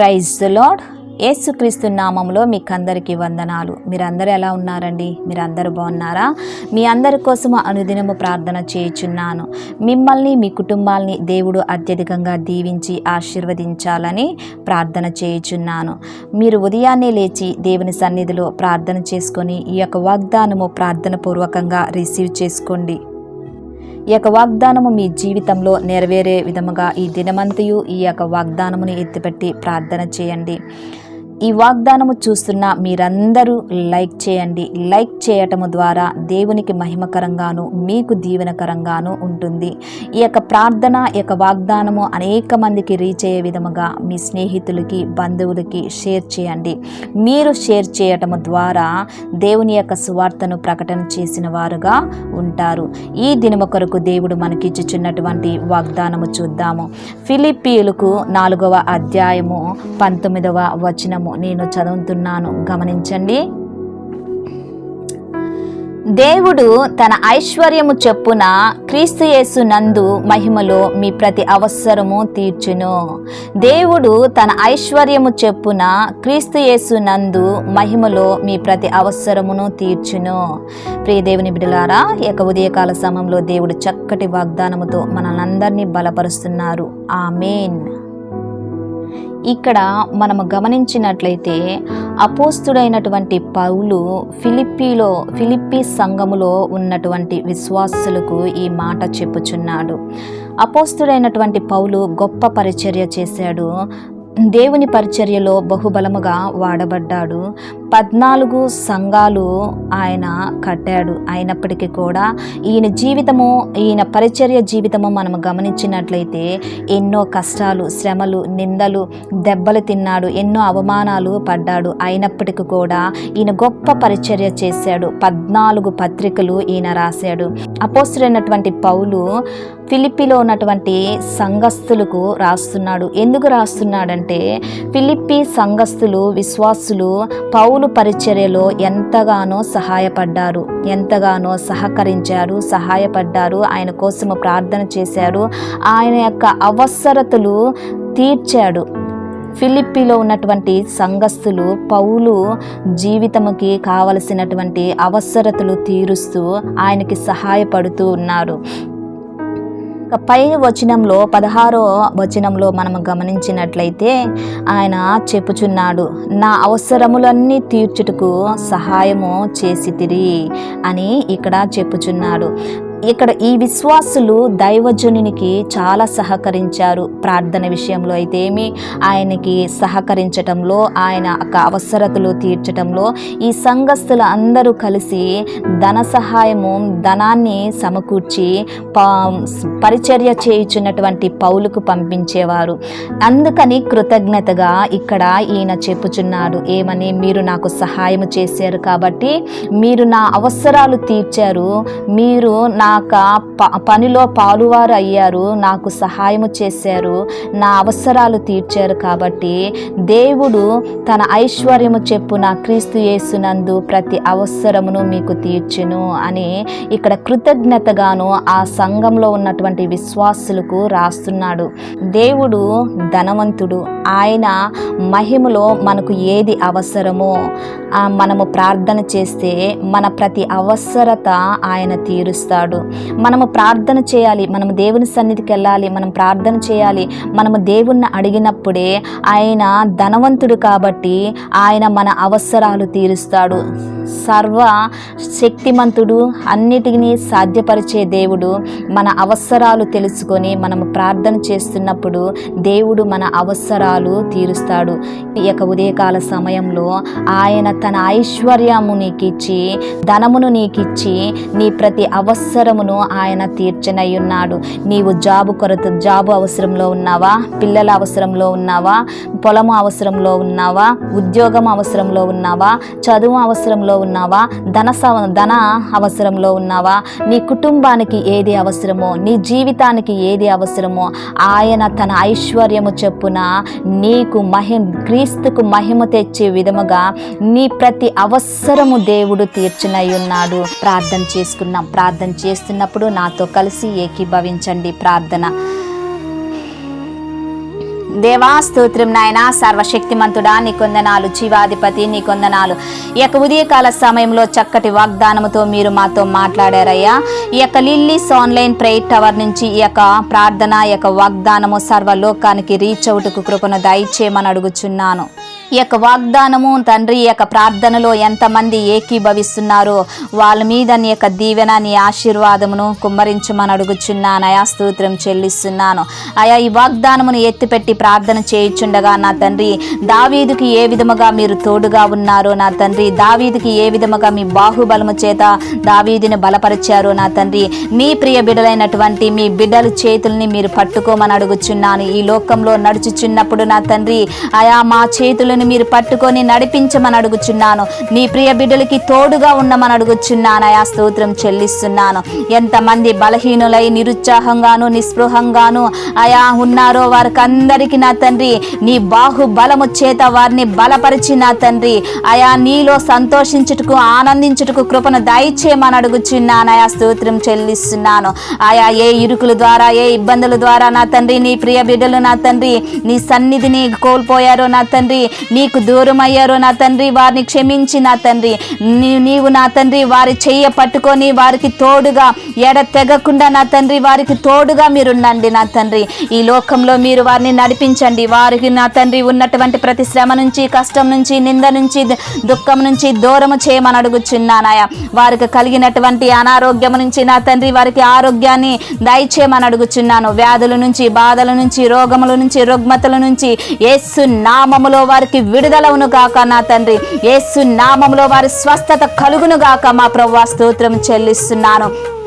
Praise lord యేసుక్రీస్తు నామంలో మీకు అందరికీ వందనాలు. మీరందరూ ఎలా ఉన్నారండి? మీరందరూ బాగున్నారా? మీ అందరి కోసం అనుదినము ప్రార్థన చేయుచున్నాను. మిమ్మల్ని మీ కుటుంబాల్ని దేవుడు అత్యధికంగా దీవించి ఆశీర్వదించాలని ప్రార్థన చేయుచున్నాను. మీరు ఉదయాన్నే లేచి దేవుని సన్నిధిలో ప్రార్థన చేసుకొని ఈ యొక్క వాగ్దానము ప్రార్థన పూర్వకంగా రిసీవ్ చేసుకోండి. ఈ యొక్క వాగ్దానము మీ జీవితంలో నెరవేరే విధముగా ఈ దినమంతయు ఈ యొక్క వాగ్దానముని ఎత్తిపెట్టి ప్రార్థన చేయండి. ఈ వాగ్దానము చూస్తున్న మీరందరూ లైక్ చేయండి. లైక్ చేయటము ద్వారా దేవునికి మహిమకరంగాను మీకు దీవెనకరంగాను ఉంటుంది. ఈ యొక్క ప్రార్థన ఈ యొక్క వాగ్దానము అనేక మందికి రీచ్ అయ్యే విధముగా మీ స్నేహితులకి బంధువులకి షేర్ చేయండి. మీరు షేర్ చేయటము ద్వారా దేవుని యొక్క సువార్తను ప్రకటన చేసిన వారుగా ఉంటారు. ఈ దినము కొరకు దేవుడు మనకిచ్చుచున్నటువంటి వాగ్దానము చూద్దాము. ఫిలిప్పీయులకు నాలుగవ అధ్యాయము పంతొమ్మిదవ వచనము. నేను చదువుతున్నాను. గమనించండి. దేవుడు తన ఐశ్వర్యము చెప్పున క్రీస్తుయేసు నందు మహిమలో మీ ప్రతి అవసరము తీర్చును. దేవుడు తన ఐశ్వర్యము చెప్పున క్రీస్తుయేసు నందు మహిమలో మీ ప్రతి అవసరమును తీర్చును. ప్రియ దేవుని బిడ్డలారా యొక్క ఉదయకాల సమయంలో దేవుడు చక్కటి వాగ్దానముతో మనల్ని బలపరుస్తున్నారు. ఆమెన్. ఇక్కడ మనము గమనించినట్లయితే అపోస్తుడైనటువంటి పౌలు ఫిలిప్పీలో ఫిలిప్పీ సంఘములో ఉన్నటువంటి విశ్వాసులకు ఈ మాట చెప్పుచున్నాడు. అపోస్తుడైనటువంటి పౌలు గొప్ప పరిచర్య చేశాడు. దేవుని పరిచర్యలో బహుబలముగా వాడబడ్డాడు. పద్నాలుగు సంఘాలు ఆయన కట్టాడు. అయినప్పటికీ కూడా ఈయన జీవితము ఈయన పరిచర్య జీవితము మనం గమనించినట్లయితే ఎన్నో కష్టాలు శ్రమలు నిందలు దెబ్బలు తిన్నాడు ఎన్నో అవమానాలు పడ్డాడు. అయినప్పటికీ కూడా ఈయన గొప్ప పరిచర్య చేశాడు. పద్నాలుగు పత్రికలు ఈయన రాశాడు. అపోస్తుడైనటువంటి పౌలు ఫిలిప్పిలో ఉన్నటువంటి సంఘస్థులకు రాస్తున్నాడు. ఎందుకు రాస్తున్నాడంటే ఫిలిప్పి సంఘస్థులు విశ్వాసులు పౌలు పరిచర్యలో ఎంతగానో సహాయపడ్డారు. ఎంతగానో సహకరించారు సహాయపడ్డారు. ఆయన కోసము ప్రార్థన చేశారు. ఆయన యొక్క అవసరతలు తీర్చాడు. ఫిలిప్పిలో ఉన్నటువంటి సంఘస్థులు పౌలు జీవితముకి కావలసినటువంటి అవసరతలు తీరుస్తూ ఆయనకి సహాయపడుతూ ఉన్నారు. పై వచనంలో పదహారో వచనంలో మనం గమనించినట్లయితే ఆయన చెప్పుచున్నాడు నా అవసరములన్నీ తీర్చుటకు సహాయము చేసి తిరిగి అని ఇక్కడ చెప్పుచున్నాడు. ఇక్కడ ఈ విశ్వాసులు దైవజనునికి చాలా సహకరించారు. ప్రార్థన విషయంలో అయితే ఏమి? ఆయనకి సహకరించటంలో ఆయన అవసరతలు తీర్చటంలో ఈ సంఘస్థులు అందరూ కలిసి ధన సహాయము ధనాన్ని సమకూర్చి పరిచర్య చేయుచున్నటువంటి పౌలుకు పంపించేవారు. అందుకని కృతజ్ఞతగా ఇక్కడ ఈయన చెప్పుచున్నాడు. ఏమని? మీరు నాకు సహాయం చేశారు కాబట్టి మీరు నా అవసరాలు తీర్చారు. మీరు నా ప పనిలో పాలువారు అయ్యారు నాకు సహాయము చేశారు. నా అవసరాలు తీర్చారు కాబట్టి దేవుడు తన ఐశ్వర్యము చెప్పున క్రీస్తు యేసునందు ప్రతి అవసరమును మీకు తీర్చును అని ఇక్కడ కృతజ్ఞతగాను ఆ సంఘంలో ఉన్నటువంటి విశ్వాసులకు రాస్తున్నాడు. దేవుడు ధనవంతుడు. ఆయన మహిమలో మనకు ఏది అవసరమో మనము ప్రార్థన చేస్తే మన ప్రతి అవసరత ఆయన తీరుస్తాడు. మనము ప్రార్థన చేయాలి మనము దేవుని సన్నిధికి వెళ్ళాలి మనం ప్రార్థన చేయాలి మనము దేవుణ్ణి అడిగినప్పుడే ఆయన ధనవంతుడు కాబట్టి ఆయన మన అవసరాలు తీరుస్తాడు. సర్వ శక్తిమంతుడు అన్నిటినీ సాధ్యపరిచే దేవుడు మన అవసరాలు తెలుసుకొని మనం ప్రార్థన చేస్తున్నప్పుడు దేవుడు మన అవసరాలు తీరుస్తాడు. ఈ యొక్క ఉదయకాల సమయంలో ఆయన తన ఐశ్వర్యము నీకిచ్చి ధనమును నీకిచ్చి నీ ప్రతి అవసరమును ఆయన తీర్చనై ఉన్నాడు నీవు జాబు కొరత జాబు అవసరంలో ఉన్నావా? పిల్లల అవసరంలో ఉన్నావా? పొలము అవసరంలో ఉన్నావా? ఉద్యోగం అవసరంలో ఉన్నావా? చదువు అవసరంలో ఉన్నావా? ధన ధన అవసరంలో ఉన్నావా? నీ కుటుంబానికి ఏది అవసరమో నీ జీవితానికి ఏది అవసరమో ఆయన తన ఐశ్వర్యము చెప్పున నీకు మహి క్రీస్తుకు మహిమ తెచ్చే విధముగా నీ ప్రతి అవసరము దేవుడు తీర్చునై ఉన్నాడు. ప్రార్థన చేసుకున్నాం. ప్రార్థన చేస్తున్నప్పుడు నాతో కలిసి ఏకీభవించండి. ప్రార్థన. దేవా స్తోత్రం నాయన సర్వశక్తిమంతుడా నీ కొందనాలు జీవాధిపతి నీ కొందనాలు. ఈ యొక్క ఉదయకాల సమయంలో చక్కటి వాగ్దానముతో మీరు మాతో మాట్లాడారయ్యా. ఈ యొక్క లిల్లీస్ ఆన్లైన్ ప్రేయర్ టవర్ నుంచి ఈ యొక్క ప్రార్థన ఈ యొక్క వాగ్దానము సర్వలోకానికి రీచ్ అవుటకు కృపను దయచేయమని అడుగుచున్నాను. ఈ యొక్క వాగ్దానము తండ్రి ఈ యొక్క ప్రార్థనలో ఎంతమంది ఏకీభవిస్తున్నారో వాళ్ళ మీద నీ యొక్క దీవెన నీ ఆశీర్వాదమును కుమ్మరించమని అడుగుచున్నాను అయా స్తోత్రం చెల్లిస్తున్నాను. అయా ఈ వాగ్దానమును ఎత్తిపెట్టి ప్రార్థన చేయుచుండగా నా తండ్రి దావీదుకి ఏ విధముగా మీరు తోడుగా ఉన్నారో నా తండ్రి దావీదుకి ఏ విధముగా మీ బాహుబలము చేత దావీదిని బలపరిచారో నా తండ్రి మీ ప్రియ బిడ్డలైనటువంటి మీ బిడ్డల చేతుల్ని మీరు పట్టుకోమని అడుగుచున్నాను. ఈ లోకంలో నడుచుచున్నప్పుడు నా తండ్రి ఆయా మా చేతులను మీరు పట్టుకొని నడిపించమని అడుగుచున్నాను. నీ ప్రియ బిడ్డలకి తోడుగా ఉండమని అడుగుచున్నానయా స్తోత్రం చెల్లిస్తున్నాను. ఎంతమంది బలహీనులై నిరుత్సాహంగాను నిస్పృహంగాను ఆయా ఉన్నారో వారికి అందరికి నా తండ్రి నీ బాహుబలము చేత వారిని బలపరిచి నా తండ్రి ఆయా నీలో సంతోషించుటకు ఆనందించుటకు కృపను దయచేయమని అడుగుచున్నానయా స్తోత్రం చెల్లిస్తున్నాను. ఆయా ఏ ఇరుకుల ద్వారా ఏ ఇబ్బందుల ద్వారా నా తండ్రి నీ ప్రియ బిడ్డలు నా తండ్రి నీ సన్నిధిని కోల్పోయారో నా తండ్రి నీకు దూరమయ్యారు నా తండ్రి వారిని క్షమించి నా తండ్రి. నీవు నా తండ్రి వారి చెయ్య పట్టుకొని వారికి తోడుగా ఎడ తెగకుండా నా తండ్రి వారికి తోడుగా మీరుండండి నా తండ్రి. ఈ లోకంలో మీరు వారిని నడిపించండి. వారికి నా తండ్రి ఉన్నటువంటి ప్రతి శ్రమ నుంచి కష్టం నుంచి నింద నుంచి దుఃఖం నుంచి దూరము చేయమని అడుగుచున్నానాయా వారికి కలిగినటువంటి అనారోగ్యం నుంచి నా తండ్రి వారికి ఆరోగ్యాన్ని దయచేయమని అడుగుచున్నాను. వ్యాధుల నుంచి బాధల నుంచి రోగముల నుంచి రుగ్మతల నుంచి ఏసు నామములో వారికి విడుదలవును గాక నా తండ్రి. యేసు నామములో వారి స్వస్థత కలుగును గాక. మా ప్రవ్వా స్తోత్రం చెల్లిస్తున్నాను.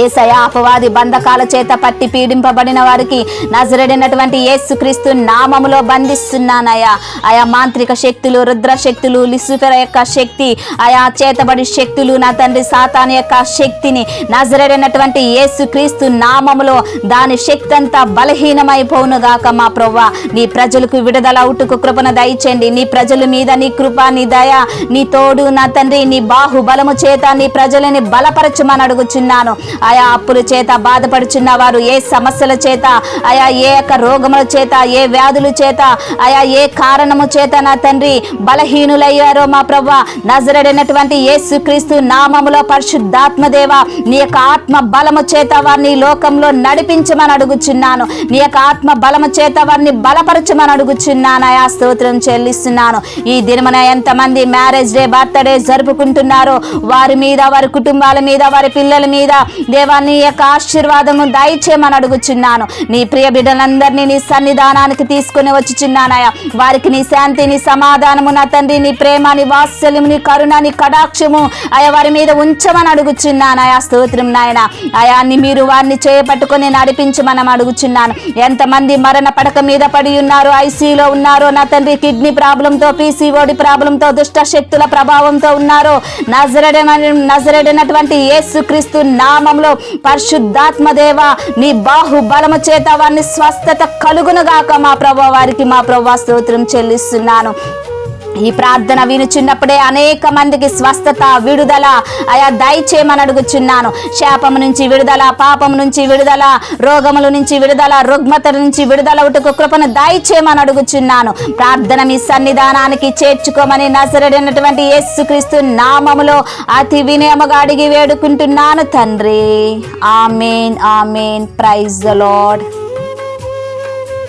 ఏసయ అపవాది బంధకాల చేత పట్టి పీడింపబడిన వారికి నజరడినటువంటి యేసుక్రీస్తు నామములో బంధిస్తున్నానయ్యా. ఆయా మాంత్రిక శక్తులు రుద్ర శక్తులు లిసుఫెర యొక్క శక్తి ఆయా చేతబడి శక్తులు నా తండ్రి సాతాన్ యొక్క శక్తిని నజరడినటువంటి యేసుక్రీస్తు నామములో దాని శక్తి అంతా బలహీనమైపోవును గాక మా ప్రవ్వా. నీ ప్రజలకు విడుదల అవుటుకు కృపను దయచండి నీ ప్రజల మీద నీ కృప నీ దయ నీ తోడు నా తండ్రి నీ బాహుబలము చేత నీ ప్రజలని బలపరచమని అడుగుచున్నాను. ఆయా అప్పుల చేత బాధపడుచున్న వారు ఏ సమస్యల చేత ఆయా ఏ యొక్క రోగముల చేత ఏ వ్యాధుల చేత ఆయా ఏ కారణము చేత నా తండ్రి బలహీనులయ్యారో మా ప్రభా నజరడైనటువంటి యేసుక్రీస్తు నామములో పరిశుద్ధాత్మదేవ నీ యొక్క ఆత్మ బలము చేత వారిని లోకంలో నడిపించమని అడుగుచున్నాను. నీ యొక్క ఆత్మ బలము చేత వారిని బలపరచమని అడుగుచున్నాను. ఆయా స్తోత్రం చెల్లిస్తున్నాను. ఈ దినమున ఎంతమంది మ్యారేజ్ డే బర్త్డే జరుపుకుంటున్నారో వారి మీద వారి కుటుంబాల మీద వారి పిల్లల మీద దేవా నీ యొక్క ఆశీర్వాదము దయచేయమని అడుగుచున్నాను. నీ ప్రియ బిడ్డలందరినీ నీ సన్నిధానానికి తీసుకుని వచ్చుచున్నానయ్యా. వారికి నీ శాంతి నీ సమాధానము నా తండ్రి నీ ప్రేమ నీ వాత్సల్యము నీ కరుణ నీ కటాక్షము అయా వారి మీద ఉంచమని అడుగుచున్నానయా స్తోత్రం నాయన. ఆయా మీరు వారిని చేపట్టుకుని నడిపించమని అడుగుచున్నాను. ఎంతమంది మరణ పడక మీద పడి ఉన్నారు ఐసీలో ఉన్నారో నా తండ్రి కిడ్నీ ప్రాబ్లంతో పీసీఓడి ప్రాబ్లంతో దుష్ట శక్తుల ప్రభావంతో ఉన్నారో నజరడ నజరడినటువంటి యేసుక్రీస్తు నామంలో పరిశుద్ధాత్మ దేవ నీ బాహుబలము చేత వారిని స్వస్థత కలుగునుగాక మా ప్రభు వారికి మా ప్రభు స్తోత్రం చెల్లిస్తున్నాను. ఈ ప్రార్థన వినుచున్నప్పుడే అనేక మందికి స్వస్థత విడుదల. అయా దయచేయమని అడుగుచున్నాను. శాపము నుంచి విడుదల పాపం నుంచి విడుదల రోగముల నుంచి విడుదల రుగ్మతల నుంచి విడుదల ఉటుకు కృపను దయచేయమని అడుగుచున్నాను. ప్రార్థన మీ సన్నిధానానికి చేర్చుకోమని నసరడినటువంటి యేసుక్రీస్తు నామములో అతి వినయముగా అడిగి వేడుకుంటున్నాను తండ్రి. Amen amen. Praise the Lord